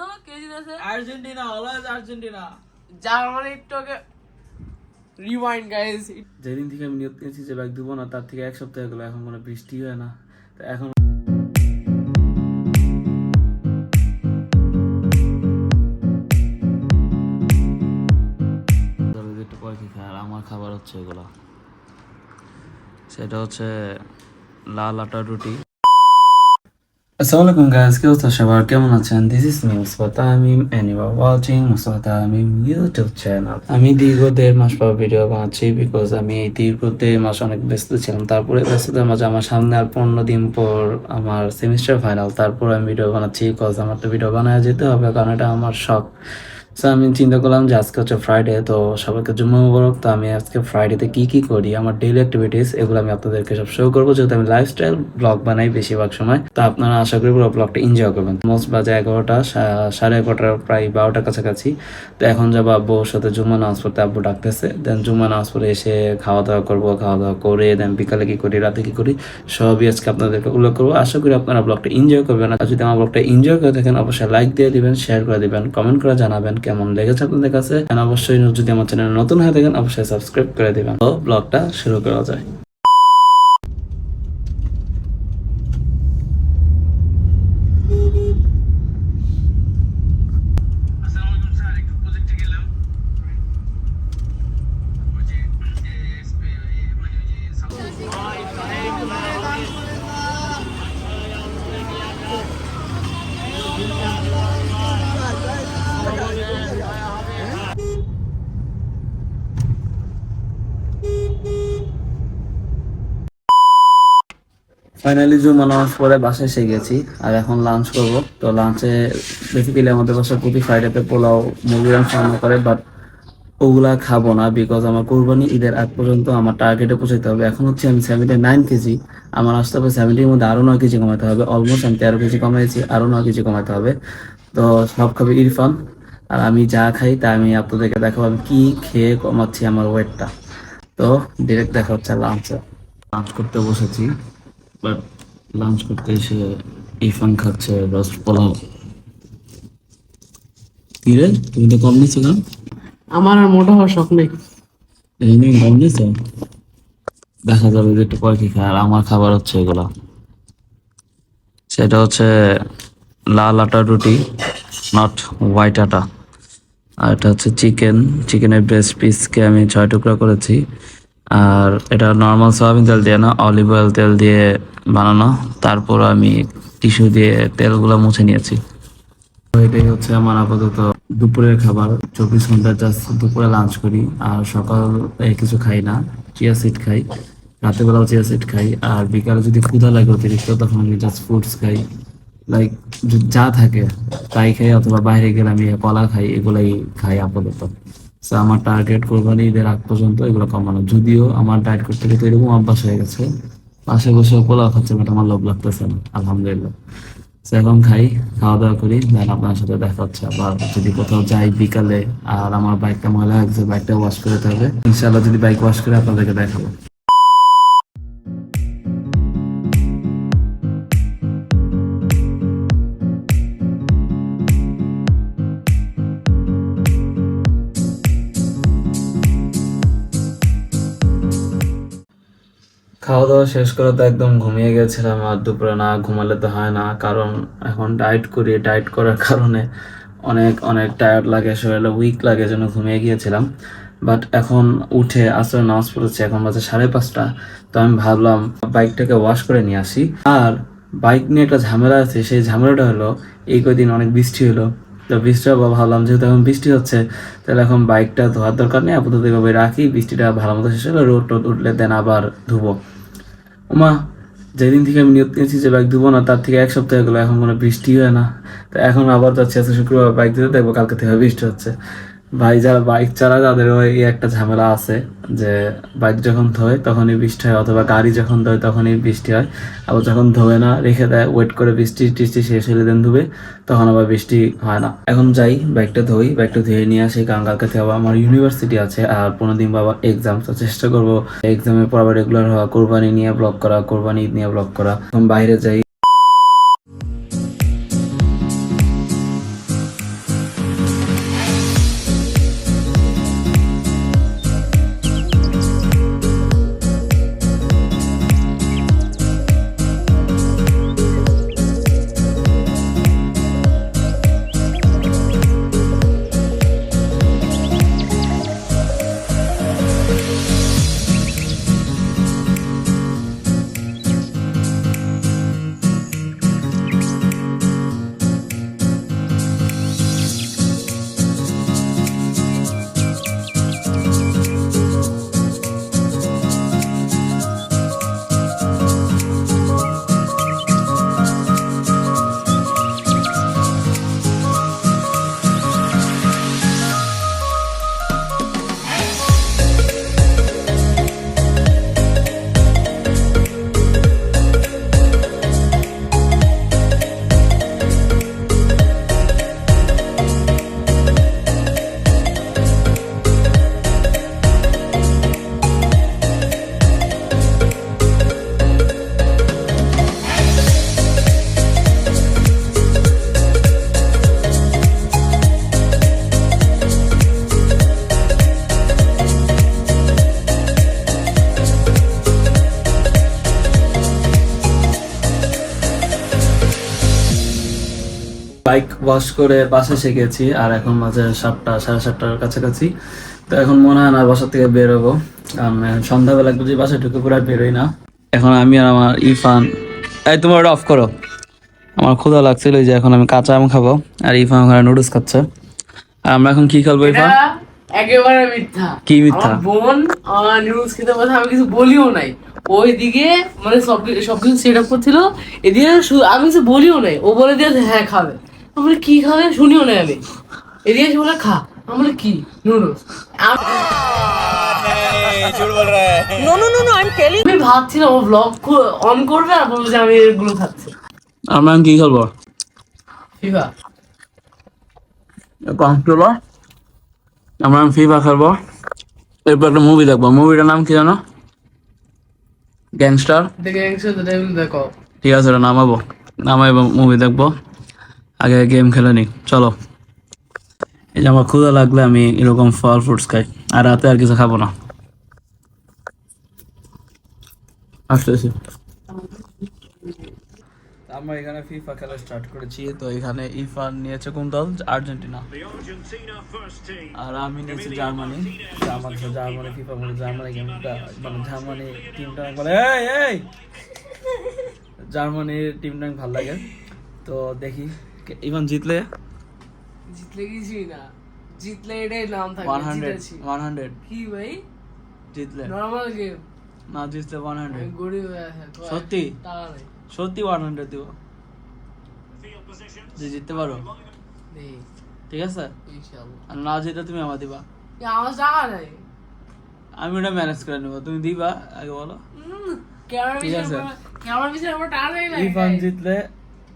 কত কে জিতেছে? Argentina always Argentina. জার্মানি একটু আগে রিমাইন্ড গাইস যেদিন থেকে আমি নিয়ত নিয়েছি যে ব্যাগ দেবো না তার থেকে এক সপ্তাহ গেলো এখন কোনো বৃষ্টি হয় না। তো এখন আর আমার খাবার হচ্ছে এগুলো। সেটা হচ্ছে লাল আটার রুটি। আসসালামু আলাইকুম গাইস কি অবস্থা সবার? কেমন আছেন? This is me Musfa Tamim and you are watching Musfa Tamim YouTube channel আমি দীর্ঘ দেড় মাস পর ভিডিও বানাচ্ছি বিকজ আমি এই দীর্ঘ দেড় মাস অনেক ব্যস্ত ছিলাম। তারপরে ব্যস্ততার মাঝে আমার সামনে আর পনেরো দিন পর আমার সেমিস্টার ফাইনাল তারপর আমি ভিডিও বানাচ্ছি বিকজ আমার তো ভিডিও বানায় যেতে হবে, কারণ এটা আমার শখ। সো আমি চিন্তা করলাম যে আজকে হচ্ছে ফ্রাইডে তো সবাইকে জুম্মা মুবারক। তো আমি আজকে ফ্রাইডেতে কি কি করি? আমার ডেইলি অ্যাক্টিভিটিস এগুলো আমি আপনাদেরকে সব শো করব। যেহেতু আমি লাইফস্টাইল ব্লগ বানাই বেশিরভাগ সময়, তো আপনারা আশা করি পুরো ব্লগটা এনজয় করবেন। মোস্ট বাজে এগারোটা সাড়ে এগারোটার প্রায় বারোটার কাছাকাছি। তো এখন যাব আব্বুর সাথে জুম্মা নামাজ পড়তে। আব্বু ডাকতেছে। দেন জুম্মা নামাজ পড়ে এসে খাওয়া দাওয়া করব খাওয়া দাওয়া করে দেন বিকালে কি করি, রাতে কি করি, সবই আজকে আপনাদেরকে উল্লেখ করব। আশা করি আপনারা ব্লগটা এনজয় করবেন। আর যদি আমার ব্লগটা এনজয় করে থাকেন, অবশ্যই লাইক দিয়ে দিবেন শেয়ার করে দিবেন কমেন্ট করে জানাবেন। কেমন লেগেছে আপনাদের কাছে? অবশ্যই যদি আমার চ্যানেল নতুন হয়ে থাকেন, অবশ্যই সাবস্ক্রাইব করে দেবেন। তো ব্লগটা শুরু করা যায়। ফাইনালি জুমা নামাজ পরে বাসায় এসে গেছি। আর এখন লাঞ্চ করব। তো লাঞ্চে বেসিক্যালি আমাদের বাসায় প্রতি ফ্রাইডেতে পোলাও মুরগির মাংস রান্না করে বাট ওগুলা খাব না বিকজ আমার কোরবানি ঈদের আগ পর্যন্ত আমার টার্গেটে পৌঁছাতে হবে। এখন হচ্ছে আমি সেভেন্টি নাইন কেজি। আমার আসতে হবে সেভেন্টির মধ্যে আরও নয় কেজি কমাতে হবে। অলমোস্ট আমি তেরো কেজি কমাইছি, আরও নয় কেজি কমাতে হবে। তো সব খাবে ইরফান। আর আমি যা খাই তা আমি আপনাদেরকে দেখাবো আমি কি খেয়ে কমাচ্ছি আমার ওয়েটটা তো ডিরেক্ট দেখা হচ্ছে লাঞ্চে লাঞ্চ করতে বসেছি। বাট লাঞ্চ করতে এসে ইরফান খাচ্ছে রোস্ট পোলাও। কি রে তুমি তো কম নিচ্ছ না আমার আর মোটা হওয়ার শখ নেই। এই নিয়ে কম নিচ্ছ দেখা যাবে যে একটু পরে কি খায় আর আমার খাবার হচ্ছে এগুলা। সেটা হচ্ছে লাল আটার রুটি নট হোয়াইট আটা। আর এটা হচ্ছে চিকেন চিকেনের ব্রেস্ট পিসকে আমি ছয় টুকরা করেছি। আর এটা নর্মাল সয়াবিন তেল দিয়ে না অলিভ অয়েল তেল দিয়ে বানানো, তারপর আমি টিস্যু দিয়ে তেলগুলো মুছে নিয়েছি। এটাই হচ্ছে আমার আপাতত দুপুরের খাবার। চব্বিশ ঘণ্টা জাস্ট দুপুরে লাঞ্চ করি, আর সকাল কিছু খাই না। চিয়া সিড খাই রাতের বেলাও চিয়া সিড খাই, আর বিকালে যদি ক্ষুধা লাগে অতিরিক্ত, তখন আমি জাস্ট ফ্রুটস খাই। লাইক যা থাকে, তাই খাই, অথবা বাইরে গেলে আমি কলা খাই, এগুলাই খাই আপাতত। আমার টার্গেট কোরবানি ঈদের আগ পর্যন্ত এগুলো কমানো। যদিও আমার ডায়েট করতে গেলে এরকম অভ্যাস হয়ে গেছে পাশে বসে পোলাও খাচ্ছে, বাট আমার লোভ লাগতেছে না, আলহামদুলিল্লাহ। সেরকম খাই, খাওয়া দাওয়া করি দেন আপনার সাথে দেখা হচ্ছে। আবার যদি কোথাও যাই বিকালে, আর আমার বাইকটা ময়লা লাগছে গেছে বাইকটা ওয়াশ করে হবে। ইনশাল্লাহ যদি বাইক ওয়াশ করে, আপনাদেরকে দেখাবো। খাওয়া দাওয়া শেষ করে তো একদম ঘুমিয়ে গেছিলাম আর দুপুরে না ঘুমালে তো হয় না। কারণ এখন ডায়েট করি ডায়েট করার কারণে অনেক অনেক টায়ার্ড লাগে, শরীরে উইক লাগে যেন ঘুমিয়ে গিয়েছিলাম। বাট এখন উঠে আসলে নামাজ পড়েছি, এখন বাজে সাড়ে পাঁচটা। তো আমি ভাবলাম বাইকটাকে ওয়াশ করে নিয়ে আসি। আর বাইক নিয়ে একটা ঝামেলা আছে, সেই ঝামেলাটা হলো, এই কদিন অনেক বৃষ্টি হলো। তো বৃষ্টি বা ভাবলাম যেহেতু এখন বৃষ্টি হচ্ছে, তাহলে এখন বাইকটা ধোয়ার দরকার নেই, আপাতত এভাবে রাখি, বৃষ্টিটা ভালো মতো শেষ হলে রোদ টোদ উঠলে দেন আবার ধুবো। ওমা, যেদিন থেকে আমি নিয়ত নিয়েছি যে বাইক ধুবো না, তার থেকে এক সপ্তাহ গেলো, এখন কোনো বৃষ্টি হয় না। তো এখন আবার যাচ্ছি, আজকে শুক্রবার বাইক দিতে, দেখব কালকে থেকে বৃষ্টি হচ্ছে। ভাই যারা বাইক চালায়, তাদের ওই একটা ঝামেলা আছে যে বাইক যখন ধোয় তখনই বৃষ্টি হয়, অথবা গাড়ি যখন ধোয় তখনই বৃষ্টি হয়। আবার যখন ধোয় না, রেখে দেয় ওয়েট করে বৃষ্টি টিষ্টি শেষ হলে দেন ধুবে, তখন আবার বৃষ্টি হয় না। এখন যাই, বাইকটা ধুই, বাইকটা ধুয়ে নিয়ে আসি কারণ থেকে আবার আমার ইউনিভার্সিটি আছে, আর পনেরো দিন বাবা এক্সাম তো চেষ্টা করব। এক্সামের পর আবার রেগুলার হওয়া, কোরবানি নিয়ে ব্লগ করা, কোরবানি নিয়ে ব্লগ করা। এখন বাইরে যাই বাইক ওয়াশ করে বাসে শিখেছি আর এখন মাঝে সাতটা সাড়ে সাতটার কাছাকাছি। তো এখন মনে হয় না বাসা থেকে বের হব কারণ সন্ধ্যাবেলা বুঝি বাসায় ঢুকে পুরো বেরোই না। এখন আমি আর আমার ইরফান এই তোমার ওটা অফ করো। আমার ক্ষুধা লাগছিল যে এখন আমি কাঁচা আম খাব আর ইফান ওখানে নুডলস খাচ্ছে। আর আমরা এখন কি খেলব ইরফান? এটা একেবারে মিথ্যা। কি মিথ্যা? বোন নিউজ খেতে বসে আমি কিছু বলিও নাই। ওই দিকে মানে সব সবকিছু সেট আপ করছিল। এদিকে আমি কিছু বলিও নাই। ও বলে দিয়েছে হ্যাঁ খাবে। আমি বলি, কি খাবে? শুনিও না আমি এদিকে এসে বলে খা। আমি বলি কি? নুডলস। আমি ভাবছিলাম ও ব্লগ অন করবে আর বলবে যে আমি এগুলো খাচ্ছি। আমরা কি খেলব ফিফা কন্ট্রোলার আমরা ফিফা খেলব এরপর একটা মুভি দেখব। মুভিটার নাম কি জানো? গ্যাংস্টার দেখে একসাথে টেবিল দেখো ঠিক আছে ওটা নামাবো। নামাইবো মুভি দেখব। আগে গেম খেলে নি চলো। এই যে আমার ক্ষুধা লাগলে আমি এরকম ফল ফ্রুটস খাই আর রাতে আর কিছু খাব না। আসতেছি। আমরা এখানে ফিফা খেলা স্টার্ট করেছি তো এখানে ইরফান নিয়েছে কোন দল? আর্জেন্টিনা। আর আমি নিয়েছি জার্মানি। আমার জার্মানি ফিফা বলে জার্মানি গেমটা মানে জার্মানি টিমটা বলে এই এই! জার্মানির টিমটা ভালো লাগে। তো দেখি। ইভান জিতলে? জিতলে কিছুই না। জিতলে এটাই নাম থাকে ওয়ান হান্ড্রেড জিতেছি। One hundred. কি ভাই? জিতলে। নর্মাল গেম না জিতলে ওয়ান হান্ড্রেড। গরিব হয়ে কয় সত্যি? সত্যি ওয়ান হান্ড্রেড দিব? যে জিততে পারো। ঠিক আছে? ইনশাআল্লাহ। আর না জিতে তুমি আমার দিবা। আমার টাকা নেই। আমি ওটা ম্যানেজ করে নেব। তুমি দিবা আগে বলো। ক্যামেরা আছে। ক্যামেরা পিছনে আমার টাকা নেই ইরফান জিতলে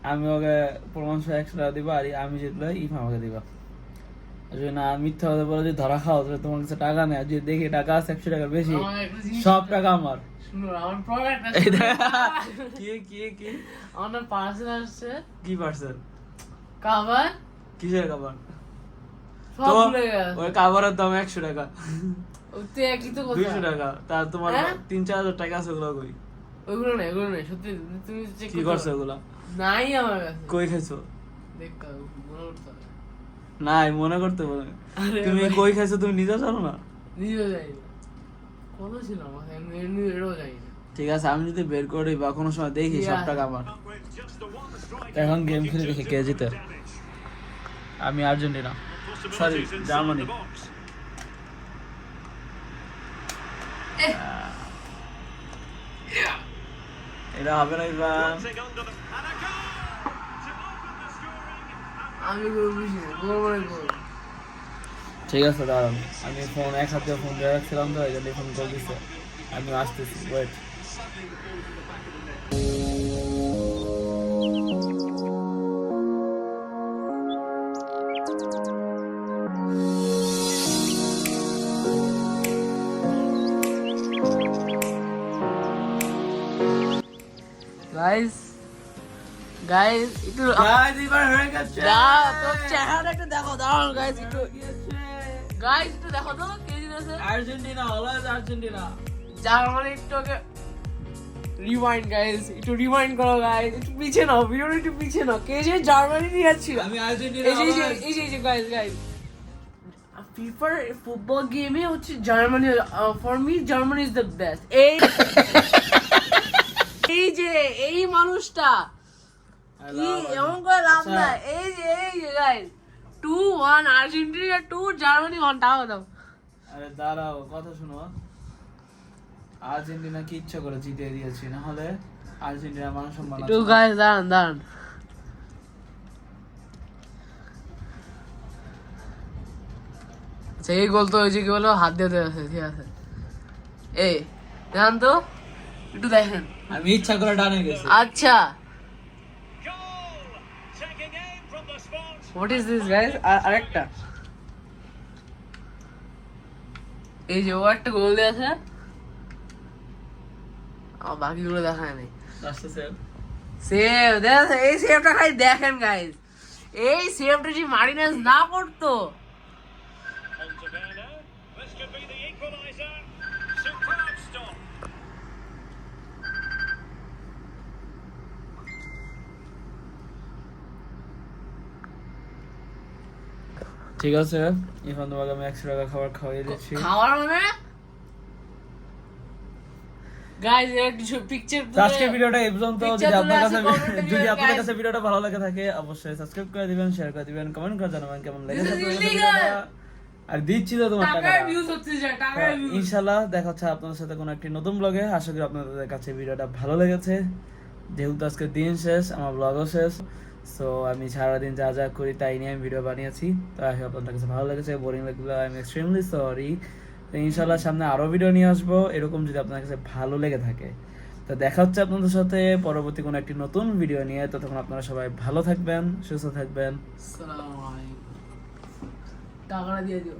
আমি ওকে প্রমাণ সহ একশো টাকা দিবা আর আমি জিতলে ইরফান আমাকে দিবা। যদি না মিথ্যা বলে যদি ধরা খাও তাহলে তোমার কাছে টাকা নেই। যদি দেখি টাকা আছে একশো টাকার বেশি সব টাকা আমার। কি কি কি? আমার পার্সেল আসছে। কি পার্সেল? কাভার কিসের খাবার তো ওই কাভারের দাম একশো টাকা। দুইশো টাকা। তার তোমার হ্যাঁ? তিন চার হাজার টাকা আছে ওগুলো কই? ওইগুলো নেই ওইগুলো নেই সত্যি তুমি কি করছ ওগুলা? নাই আমার কাছে। কই খাইছো? মনে করতে নাই মনে করতে বলে তুমি কই খাইছো তুমি নিজে জানো না? নিজেও জানি না। কত ছিল আমার আমি এমনি এটাও জানি না। ঠিক আছে আমি যদি বের করি বা কোনো সময় দেখি সব Yeah. টাকা আমার। এখন গেম খেলে দেখি কে জিতে। আমি আর্জেন্টিনা। Sorry Germany. এটা হবে না ইরফান। আমি মানে গোল ঠিক আছে দাঁড়ান। আমি ফোন এক হাতে ফোন দিয়ে রাখছিলাম তো এই জন্য ফোন কল দিচ্ছে আমি আসতেছি ওয়েট গাইস গাইস একটু গাইস এবার হয়ে গেছে। যা তোর চেহারা একটু দেখো দাঁড়াও গাইস একটু। গাইস একটু দেখো তো কে জিতেছে আর্জেন্টিনা অলওয়েজ আর্জেন্টিনা। জার্মানি একটু আগে রিওয়াইন্ড গাইস একটু রিওয়াইন্ড করো গাইস একটু পিছে নাও ভিডিওটা একটু পিছে নাও। কে যে জার্মানি নিয়ে যাচ্ছিল। আমি আর্জেন্টিনা এই যে এই যে গাইস গাইস ফিফার ফুটবল গেমে হচ্ছে Germany for me Germany is the best এই যে এই মানুষটা কি এমন করে লাভ আচ্ছা। নাই এই যে এই যে guys two one Argentina two Germany one টাকা দাও। আরে দাঁড়াও কথা শোনো। আর্জেন্টিনা কি ইচ্ছা করে জিতে দিয়েছি? না হলে আর্জেন্টিনা মান সম্মান আছে। গাইস দাঁড়ান দাঁড়ান। আচ্ছা এই গোল তো ওই যে কি বলো হাত দিয়ে দেওয়া আছে ঠিক আছে। এই দেখান তো। একটু দেখেন আমি ইচ্ছা করে ডানে গেছি আচ্ছা হোয়াট ইজ দিস গাইস আরেকটা এই যে ও একটা গোল দিয়েছে আমার বাকিগুলো দেখায় নাই আসতেছে সেভ দেখেন এই সেভটা খালি দেখেন গাইস এই সেভটা যদি মারিনাস না করতো ঠিক আছে এখন তোমাকে আমি একশো টাকা খাবার খাওয়াই দিচ্ছি। খাওয়ার মানে? গাইজ এর কিছু পিকচার তো ভিডিওটা এই পর্যন্ত। যদি আপনার কাছে আসে, comment এ যদি আপনার কাছে ভিডিওটা ভালো লাগে থাকে অবশ্যই সাবস্ক্রাইব করে দিবেন শেয়ার করে দিবেন কমেন্ট করে জানাবেন কেমন লেগেছে This is আপনাদের illegal. ভিডিওটা। আর দিচ্ছি তো তোমার টাকার টাকাটা। ভিউজ হচ্ছে যা টাকার ভিউজ ইনশাল্লাহ দেখা হচ্ছে আপনাদের সাথে কোনো একটি নতুন ব্লগে আশা করি আপনাদের কাছে ভিডিওটা ভালো লেগেছে। যেহেতু আজকে দিন শেষ আমার ব্লগও শেষ। সো আমি সারাদিন যা যা করি তাই নিয়ে আমি ভিডিও বানিয়েছি। তো আশা করি আপনাদের কাছে ভালো লেগেছে বোরিং লাগলে আই এম এক্সট্রিমলি সরি তো ইনশাল্লাহ সামনে আরও ভিডিও নিয়ে আসব, এরকম যদি আপনার কাছে ভালো লেগে থাকে। তো দেখা হচ্ছে আপনাদের সাথে পরবর্তী কোনো একটি নতুন ভিডিও নিয়ে। ততক্ষণ আপনারা সবাই ভালো থাকবেন, সুস্থ থাকবেন। টাকাটা দিয়ে দিও।